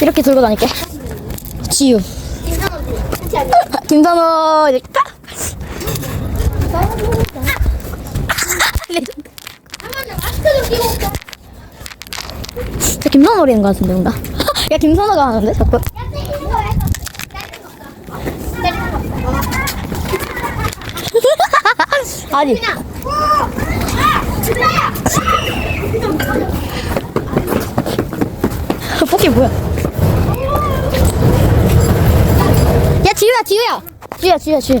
이렇게 들고 다닐게. 지유. 김선호 이렇게 딱. 저 김선호 노리는 거 같은데 뭔가. 야 김선호가 하는데 자꾸. 아니. 포키 뭐야? 야 지우야 지우야 지우야 지우야 지우.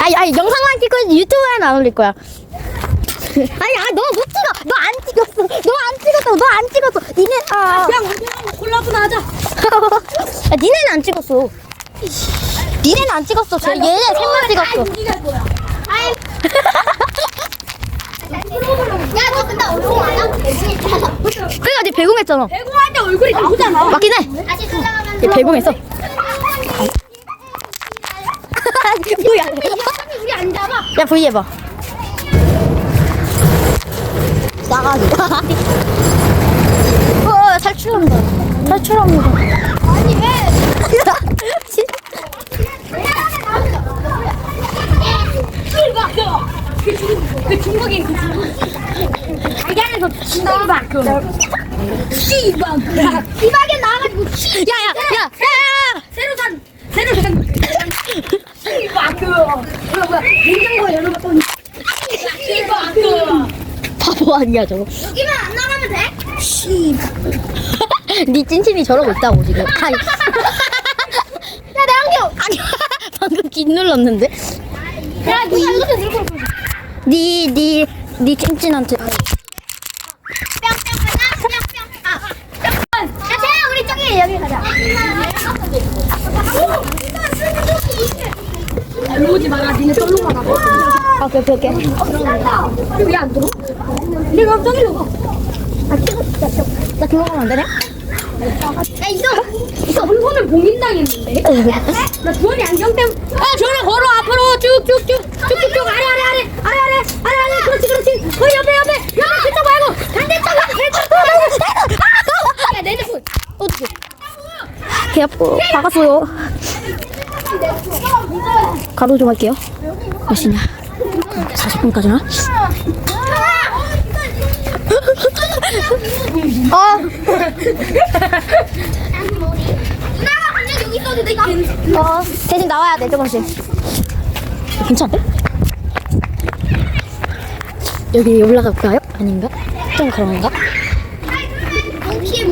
아니 아니 영상만 찍고 유튜브에는 안 올릴 거야. 아니 아 너 못 찍어. 너 안 찍었어. 너 안 찍었어. 너 안 찍었어. 니네 아. 그냥 원준하고 콜라보나 하자. 야, 니네는 안 찍었어. 니네는 안 찍었어. 저 얘네 셋만 찍었어. 우리가 뭐야? 야, 너 근데 얼굴 되지? 그러니까 니 배궁했잖아. 배구할 때 얼굴이 나오잖아. 맞긴 해. 다시 돌아가면 얘 배궁했어. 뭐야? 우리 안 잡아. 야 V 해봐. 나가지. 어 탈출한다. 탈출합니다. 아니, 왜? 그 중국, 그 중국인 그 중국. 달걀에서 씨발 그. 씨발 그. 비박에 나와가지고 치. 야야 야. 야. 새로 산 새로 산. 씨발 뭐야 냉장고 열어봤더니. 씨발 그. 바보 아니야 저거. 여기만 안 나가면 돼? 네 찐친이 저러고 있다고 지금. 아니. 야, 내 안경. 아니 방금 긴 눌렀는데. 야, 너 이거 들고 올게. 니니니 찐친한테. 뿅, 뿅, 가자. 뿅, 뿅. 아, 뿅. 야, 재야, 우리 저기 여기 가자. 일로 오지 마라. 니네 떨로 가라. 아 오케이 오케이 오케이. 여기 안 들어? 내가 저기로 가. 나 그거 가면 안 되냐? 야, 이거. 이거 한 손을 봉인당했는데. 나 주원이 안경 때문에. 아, 주원아 걸어 앞으로 쭉쭉쭉 쭉쭉쭉 아래 아래 아래 아래 아래 아래 아래 그렇지 그렇지. 거기 옆에 옆에 옆에 그쪽 말고 반대쪽으로 반대쪽. 야, 내 핸드폰. 어떻게? 개 아프. 박았어요. 가로 좀 할게요. 몇 시냐? 40분까지나? 어, 누나가 그냥 여기 있어도 돼. 이거. 어, 대신 나와야 돼, 조금씩. 괜찮대? 여기 올라갈까요? 아닌가? 좀 그런가? 이거.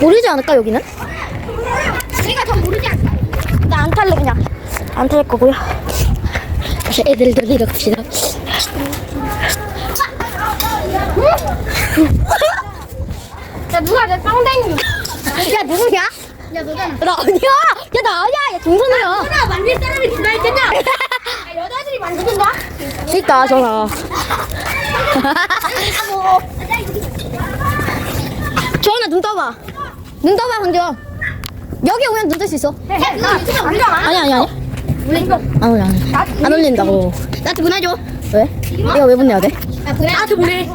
모르지 않을까, 여기는? 제가 더 모르지 안 탈래, 그냥. 안 탈 거고요. 다시 애들 데리러 갑시다. 야, 누가 내 빵댕이. 야, 누구냐? 야, 너잖아. 나 아니야! 야, 나 아니야! 야, 김선우야! 하나 만들 사람이 있겠냐? 야, 여자들이 만드는가? 있다, 전화. 전화 눈 떠봐. 눈 떠봐, 강지원. 여기 오면 눈뜰 수 있어. 야, 그거 유튜브. 아니, 아니, 아니. 올린 거. 안 올려, 안 올려. 안 올린다고. 나한테 보내줘. 왜? 이거 왜 보내야 돼? 야, 보내. 나한테 보내.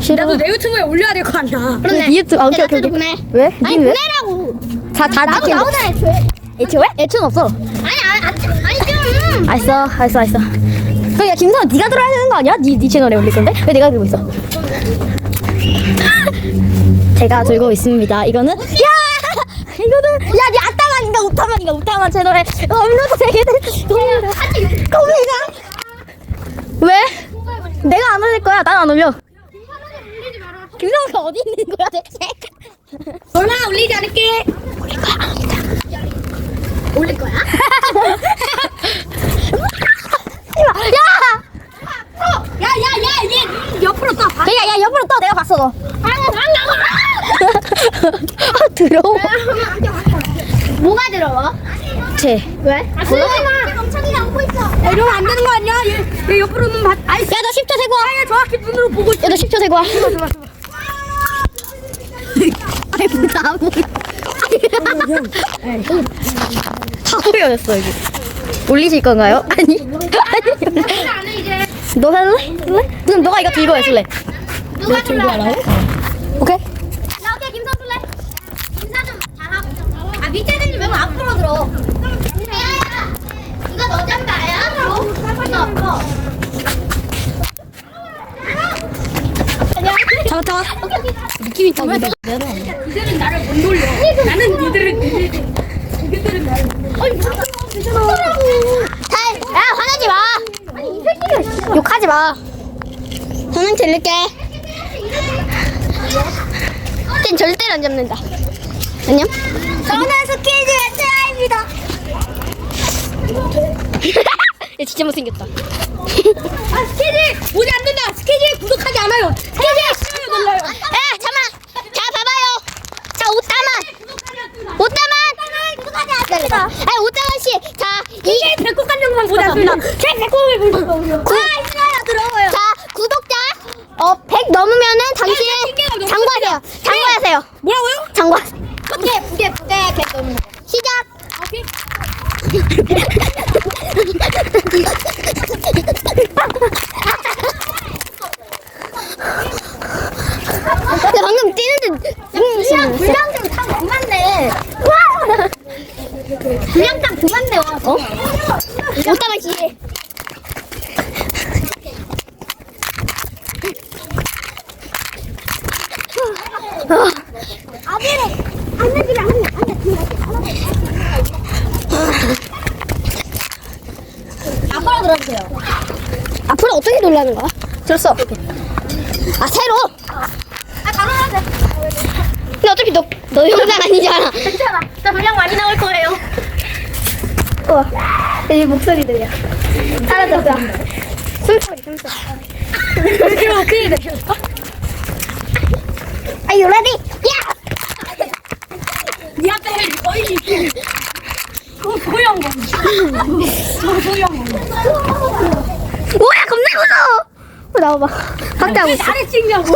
싫어. 나도 내 유튜브에 올려야 될 거 아니야. 그러네. 니 유튜브, 아, 오케이, 야, 오케이, 나한테도 오케이. 보내. 왜? 아니, 닌 왜? 보내라고. 다, 다, 나도 다 나오잖아, 애초에. 애초에? 애초는 없어. 아니, 아니, 아니, 아니, 좀. 알았어, 알았어, 알았어. 그럼 야, 김선아, 네가 들어야 되는 거 아니야? 네, 네 채널에 올릴 건데? 왜 내가 들고 있어? 제가 들고 있습니다. 이거는 야! 이거는 야, 네 아따만인가 우타만인가 우타만 채널에 업로드 되게 돼. 고민아. 왜? 내가 안 올릴 거야. 난 안 올려. 김성우가 어디 있는 거야 대체? 얼마나 올리지 않을게. 올릴 거야? 야! 야, 야, 야, 얘 옆으로 떠. 봐. 야, 야, 옆으로 떠. 내가 봤어, 너. 달라고. 아, 더러워. 뭐가 들어와? 쟤. 왜? 아, 수영아. 엄청이 안고 있어. 야, 이러면 안 되는 거 아니야? 얘, 얘 옆으로 눈 봐. 아이, 야, 너 10초 세고 와. 얘 정확히 눈으로 보고 있어. 야, 너 10초 세고 와. 아니, 뭐다. 다 보여졌어, 여기. 올리실 건가요? 아니. 아니. 안해 이제. 너 할래? 할래? 그럼 너가 이거 들고 해줄래? 누가 들고 하라고? 오케이. 나 오케이 김선술래. 인사 좀 잘하고. 아 밑에 있는 왜 앞으로 들어? 야야, 이거 너 잠바야? 잡아. 오케이 오케이. 느낌이 딱 이다. 니들은 나를 못 놀려. 나는 니들을 니들. 니들은 나를. 아니 잘. 야 화내지 마. 아니 이 새끼가. 욕하지 마. 저는 들릴게. 걘 절대로 안 잡는다. 안녕. 저는 스키즈 트라입니다. 얘 진짜 못생겼다. 아 스케줄 보지 안 된다. 스케줄 구독하지 않아요. 스케줄 싫어요 놀라요. 야 잠만. 자 봐봐요. 자 오따만. 오따만. 구독하지 않습니다. 아 오따만 씨. 자 이. 배꼽 간정만 보지 않습니다. 제 배꼽을 보고 있어요. 구, 싫어요 들어봐요. 자 구독자 어 100 넘으면은 당신 신기하다. 장구하세요. 장구하세요. 뭐라고요? 장구. 부게 부게 부게 개똥. 시작. 오케이. 나 방금 뛰는데 그냥 불량장 다 그만네. 불량장 그만네 와. 어? 오따만 씨. 아비를 안 내기를 안 내. 앞으로 들어주세요. 앞으로 어떻게 놀라는 거야? 들었어. 아 새로. 아 가만하세요. 근데 어차피 너너 영상 아니잖아. 괜찮아. 나 분량 많이 나올 거예요. 우와. 이 목소리 들려. 알아듣어. 숨소리 숨소리. 이렇게 오케이 되셨어? Are you ready? Yeah. 니 앞에 거의 그거 소형 거. 그거 소형 거. 무서워. 어, 나와봐. 각자 왜. 나를 찍냐고?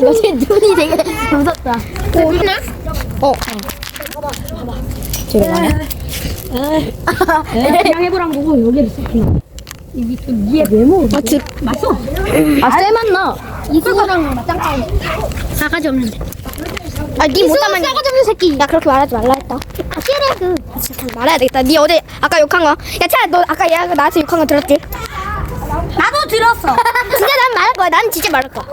너네 눈이 되게 무섭다. 오, 있나? 어. 저기 나네. 그냥 해보란 거고 여기를 썼구나. 이게 니의 메모. 아, 드, 맞어? 아, 쎄만 나. 이수고랑 맞짱 사가지 없는데. 아, 니 못하면 싸가지 없는 새끼. 야, 그렇게 말하지 말라 했다. 아, 씨래, 그. 아, 진짜 말해야 되겠다. 니 어제 아까 욕한 거. 야, 차, 너 아까 얘가 나한테 욕한 거 들었지? 나도 들었어. 진짜 난 말할 거야. 난 진짜 말할 거야.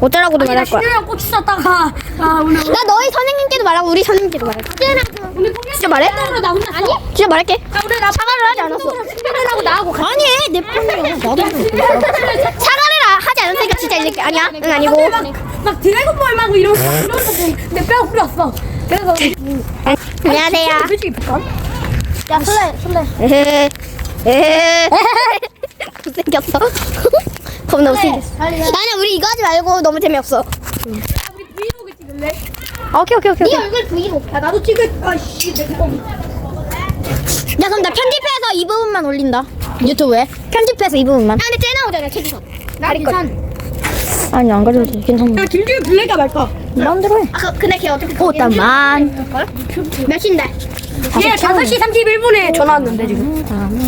어쩌라고도 말할 거야. 신우랑 꼬치 썼다가 아 오늘 나 너희 선생님께도 말하고 우리 선생님께도 말할 거야. 진짜 말해? 으로 나 혼자 아니? 진짜 말할게. 야 우리 나 사과를 하지 않았어. 하고 나하고 아니, 내 폰이야. 나도 사과를 아- 하지 않았으니까 진짜 이렇게 아니야? 응, 아니고. 막, 막 드래곤볼 막 이런 거 이런 거내 뼈가 풀렸어. 그래서 안녕하세요. 솔직히 볼까? 야 술래 술래. 에헤. 에헤. 못생겼어. 겁나 못생겼어. 가. 나는 우리 이거 하지 말고 너무 재미없어. 우리 브이로그 찍을래? 아, 오케이, 오케이, 오케이. 네 오케이. 얼굴 브이로. 야 나도 찍을. 아씨 내 거. 야, 그럼 나 편집해서 이 부분만 올린다. 유튜브에. 편집해서 이 부분만. 아, 근데 쟤 나오잖아, 최지선. 나 괜찮. 아니, 안 가져도 돼. 괜찮아. 야 김주희 블랙가 말까? 마음대로 해. 아 그- 근데 걔 어떻게? 꽃다만. 몇 시인데? 얘 5시 31분에 전화 왔는데 지금.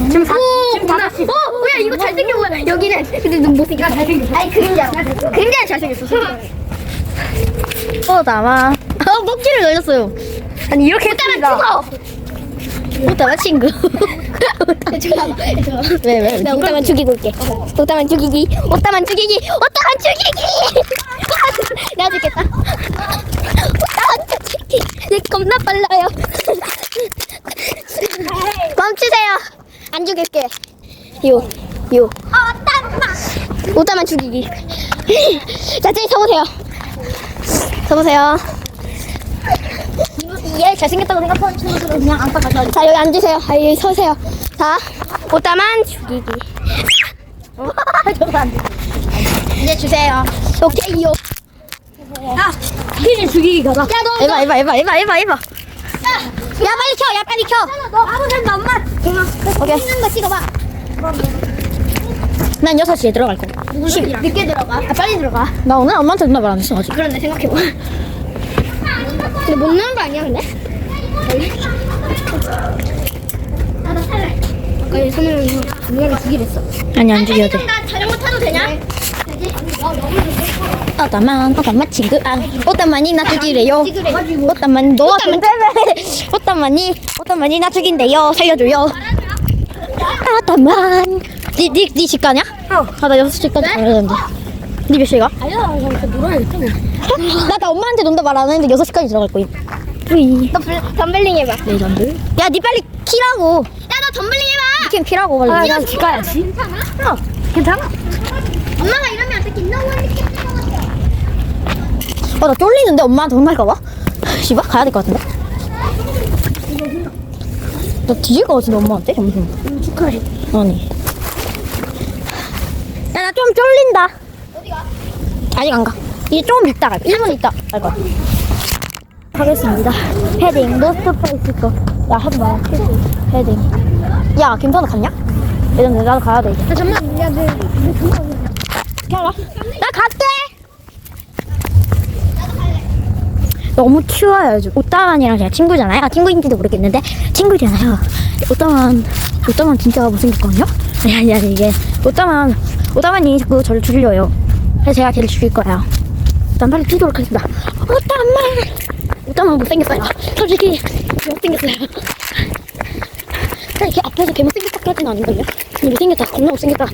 지금 사, 지금 오, 5시. 어, 뭐 야 이거 잘생긴 거야. 여기는 근데 눈 못생겼어. 잘생겼어. 아니 그림자. 그림자 잘생겼어. 꽃다만. 어, 먹지를 열렸어요. 아니 이렇게 했습니다. 꽃다만 친구. 왜, 왜? 나 꽃다만 죽이고 올게. 꽃다만 죽이기. 꽃다만 죽이기. 꽃다만 죽이기. 내가 죽겠다. 꽃다만 죽이기. 내 겁나 빨라요. 멈추세요. 안 죽일게. 요, 요. 꽃다만 죽이기. 자, 저기 서보세요. 서보세요. 얘 잘생겼다고 생각하는 친구들은 그냥 안과 가서 자, 여기 앉으세요. 아, 여기 서세요. 자, 꽃다만 죽이기. 이제 주세요. 오케이요. 야 스키즈 죽이기 가자. 야 너. 에바, 에바, 에바, 에바, 에바, 에바. 야 빨리 켜. 야 빨리 켜. 너 아무 생각 엄마. 오케이. 있는 거 찍어봐. 난 6시에 들어갈 거야. 늦게 들어가. 아 빨리 들어가. 나 오늘 엄마한테 누나 말 안 했어, 아직. 그런데 생각해봐. 근데 못 넣는 거 아니야 근데? 아나 살래. 아니 선우형이 누나를 죽이랬어 아니 안 죽여도 돼. 나 자전거 타도 되냐? 되지? 어, 너무 오따만 오따만 지금 아 오따만이 나 죽이래요. 오따만 너가 근데 오따만이 오따만이 나 죽인대요. 살려줘요. 오따만 니 니 니 집 가냐? 어. 아나 여섯 시까지 가야 되는데. 니 몇 시에 가? 아니야 나 놀아야겠다 나나 엄마한테 논다 말 안 했는데 여섯 시까지 들어갈 거임. 뿌이. 너 덤벨링 해봐. 레전드. 야, 니 빨리 키라고. 야, 너 덤벨링 해봐. 키면 키라고 빨리. 아나집 가야지 괜찮아? 어 괜찮아? 엄마가 이러면 안 돼. 김나우 할게 어, 나 쫄리는데 엄마한테 혼날까 봐. 씨발 가야 될 것 같은데. 나 뒤질 것 같은데 엄마한테 점심. 축하해 아니. 야, 나 좀 쫄린다. 어디가? 아직 안 가. 이제 좀 이따 갈. 1분 있다 갈 거야. 하겠습니다. 헤딩, 노스토퍼 있을 거. 야, 하지 마. 헤딩. 야, 김선우 갔냐? 예전에 나도 가야 돼, 이제. 야 잠만 야내 어떻게 알아? 나 갈게! 너무 추워요, 요즘. 오따만이랑 제가 친구잖아요. 아, 친구인지도 모르겠는데, 친구잖아요. 오따만, 오따만 진짜 못생겼거든요? 아니, 아니, 아니, 이게. 오따만, 오따만이 자꾸 저를 죽이려요. 그래서 제가 걔를 죽일 거예요. 일단 빨리 뛰도록 하겠습니다. 오따만! 오따만 못생겼어요. 솔직히, 못생겼어요. 이렇게 앞에서 개 못생겼다까지는 아닌걸요? 근데 못생겼다. 겁나 못생겼다.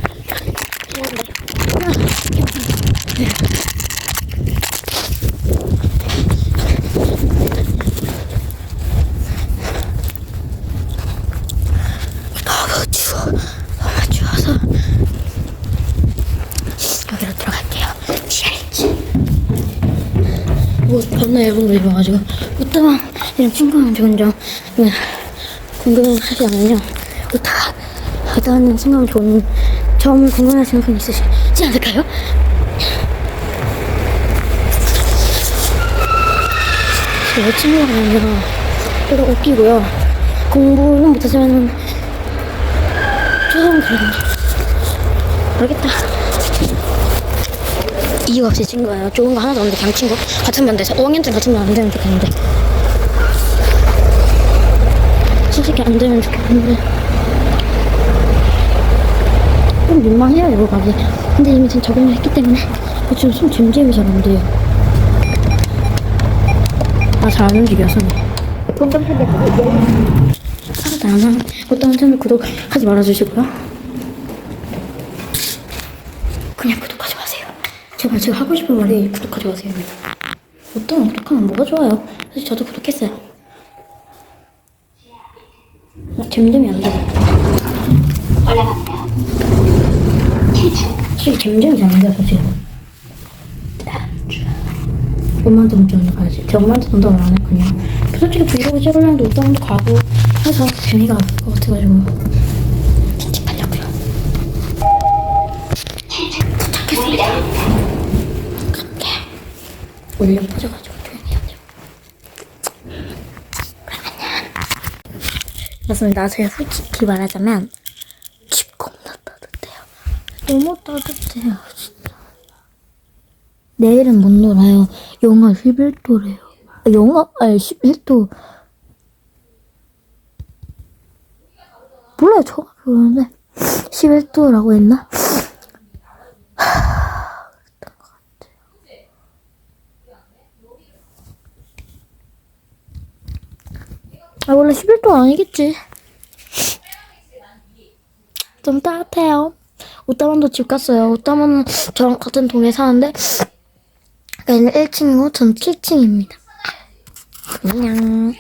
너무 추워. 너무 추워서 여기로 들어갈게요. 지하일지. 뭐 얇은 걸 입어가지고 오타가 이런 좀 네, 궁금하지 않으면 오타가 오타는 생각은 좋은 좀 궁금하시는 분 있으시지 않을까요? 제 여친구가 아니라 그래도 웃기고요. 공부는 못하지만 조금 그래도 모르겠다. 이유 없이 친구예요. 좋은 거 하나도 없는데 그냥 친구. 같은 반대에서 5학년쯤 같은 반안 되면 좋겠는데. 솔직히 안 되면 좋겠는데. 좀 민망해요, 이거 가기. 근데 이미 지금 적응을 했기 때문에 지금 손 잼잼이 잘안 돼요. 아, 잘 안 움직여, 손이. 동점 세개 하나도 안 하면 어떤 채널 구독하지 말아주시고요. 그냥 구독하지 마세요. 제발 제가 하고 싶은 말이 구독하지 마세요. 어떤 구독하면 뭐가 좋아요? 사실 저도 구독했어요. 나 잼잼이 안 돼. 솔직히 잼잼이 잘안 돼요, 사실. 엄마한테 먼저 연락하지. 제 엄마한테 전화를 안 했거든요. 솔직히 브이로그 찍으려는데 옷장도 가고 해서 재미가 없을 것 같아가지고 편집하려고요. 도착했습니다. 갈게. 올려 퍼져가지고 조용히 해야죠. 맞습니다. 제가 솔직히 말하자면 집 겁나 따뜻해요. 너무 따뜻해요, 진짜. 내일은 못 놀아요. 영하 11도래요. 영하, 아니, 11도. 몰라요, 처음 그러는데. 11도라고 했나? 하, 그랬던 것 같아요. 아, 원래 11도 아니겠지. 좀 따뜻해요. 오따만도 집 갔어요. 오따만은 저랑 같은 동에 사는데, 여기는 1층이고 전 7층입니다. 안녕.